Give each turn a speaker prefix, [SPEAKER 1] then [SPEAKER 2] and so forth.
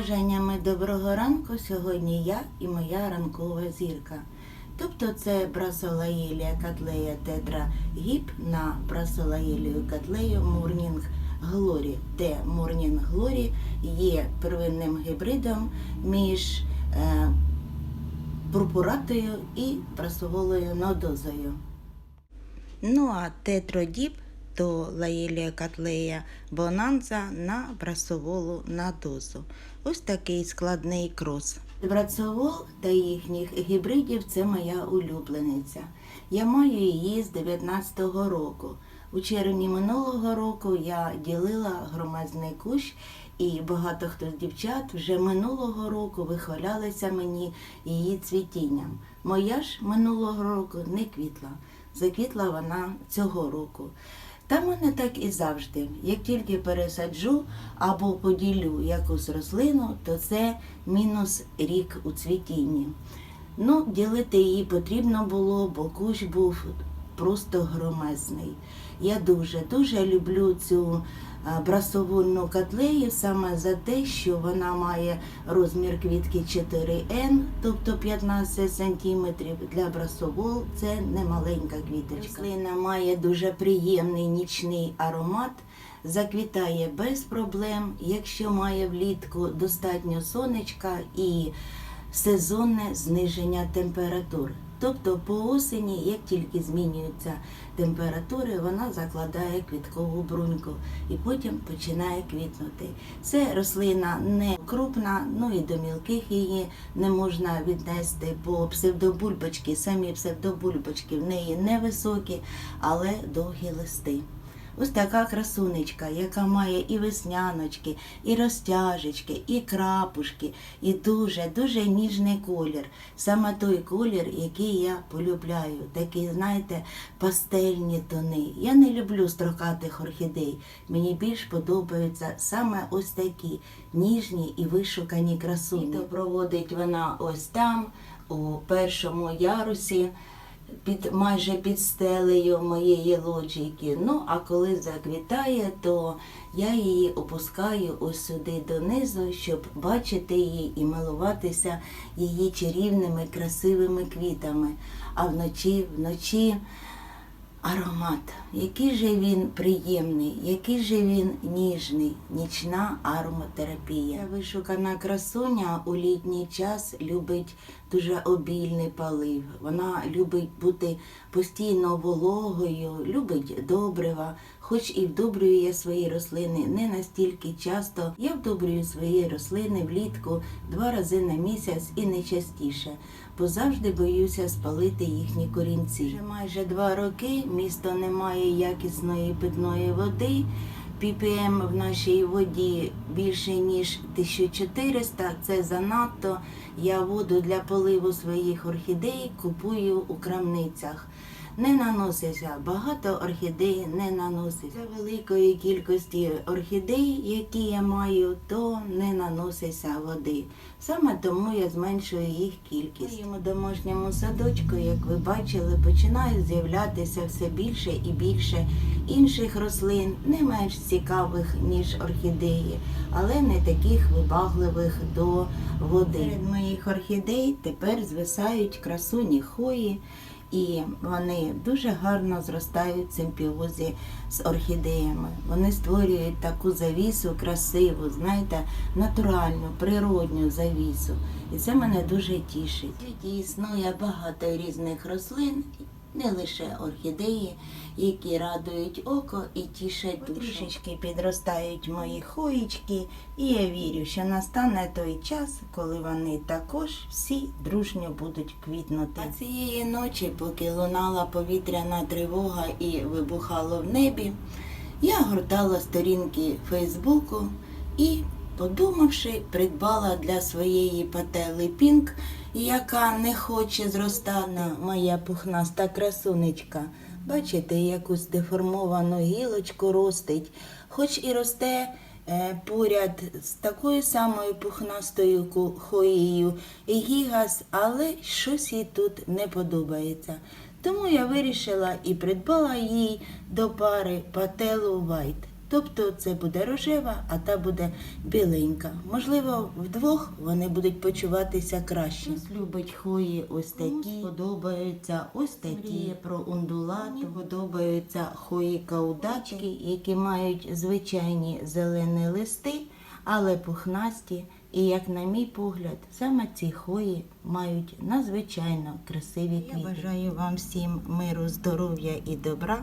[SPEAKER 1] бажаннями доброго ранку сьогодні я і моя ранкова зірка. Тобто це брасолаєлія катлея тетра гіп на брасолаєлію катлею Мурнінг Глорі, де Мурнінг Глорі є первинним гібридом між е, пурпуратою і прасоволою нодозою. Ну а тетродіп то лаєлія катлея бонанза на брасоволу на дозу. Ось такий складний крос. Брацовол та їхніх гібридів це моя улюблениця. Я маю її з 19-го року. У червні минулого року я ділила громадний кущ, і багато хто з дівчат вже минулого року вихвалялися мені її цвітінням. Моя ж минулого року не квітла. Заквітла вона цього року. Та мене так і завжди. Як тільки пересаджу або поділю якусь рослину, то це мінус рік у цвітінні. Ну, ділити її потрібно було, бо кущ був просто громезний. Я дуже дуже люблю цю а, брасовольну котлею саме за те, що вона має розмір квітки 4N, тобто 15 см. Для брасовол це не маленька квіточка. Рослина має дуже приємний нічний аромат. Заквітає без проблем, якщо має влітку достатньо сонечка і сезонне зниження температур. Тобто по осені, як тільки змінюються температури, вона закладає квіткову бруньку і потім починає квітнути. Це рослина не крупна, ну і до мілких її не можна віднести, бо псевдобульбочки, самі псевдобульбочки в неї невисокі, але довгі листи. Ось така красунечка, яка має і весняночки, і розтяжечки, і крапушки, і дуже-дуже ніжний колір. Саме той колір, який я полюбляю. Такі, знаєте, пастельні тони. Я не люблю строкатих орхідей. Мені більш подобаються саме ось такі ніжні і вишукані красуні. То проводить вона ось там, у першому ярусі під майже під стелею моєї лоджійки. Ну, а коли заквітає, то я її опускаю ось сюди донизу, щоб бачити її і милуватися її чарівними красивими квітами. А вночі, вночі аромат. Який же він приємний, який же він ніжний, нічна ароматерапія. Вишукана красуня у літній час любить дуже обільний палив. Вона любить бути постійно вологою, любить добрива, хоч і вдобрює свої рослини не настільки часто. Я вдобрюю свої рослини влітку два рази на місяць і не частіше, бо завжди боюся спалити їхні корінці. Вже майже два роки місто не має якісної питної води. Ppm в нашій воді більше ніж 1400, це занадто. Я воду для поливу своїх орхідей купую у крамницях. Не наноситься багато орхідей, не наноситься великої кількості орхідей, які я маю, то не наноситься води. Саме тому я зменшую їх кількість. У моєму домашньому садочку, як ви бачили, починає з'являтися все більше і більше інших рослин, не менш цікавих, ніж орхідеї, але не таких вибагливих до води. Серед моїх орхідей тепер звисають красуні хої. І вони дуже гарно зростають симпіозі з орхідеями. Вони створюють таку завісу красиву, знаєте, натуральну, природню завісу. І це мене дуже тішить. Існує багато різних рослин, не лише орхідеї, які радують око і тішать душу. Трішечки підростають мої хоїчки, і я вірю, що настане той час, коли вони також всі дружньо будуть квітнути. А цієї ночі, поки лунала повітряна тривога і вибухало в небі, я гортала сторінки Фейсбуку і, подумавши, придбала для своєї патели Пінк, яка не хоче зростати, моя пухнаста красунечка. Бачите, якусь деформовану гілочку ростить, хоч і росте е, поряд з такою самою пухнастою хоєю гігас, але щось їй тут не подобається. Тому я вирішила і придбала їй до пари пателу White. Тобто це буде рожева, а та буде біленька. Можливо, вдвох вони будуть почуватися краще. Хтось любить хвої ось такі, подобаються ось такі. Про ундулату, Мені подобаються хвої каудачки, які мають звичайні зелені листи, але пухнасті. І як на мій погляд, саме ці хвої мають надзвичайно красиві квіти. Я бажаю вам всім миру, здоров'я і добра.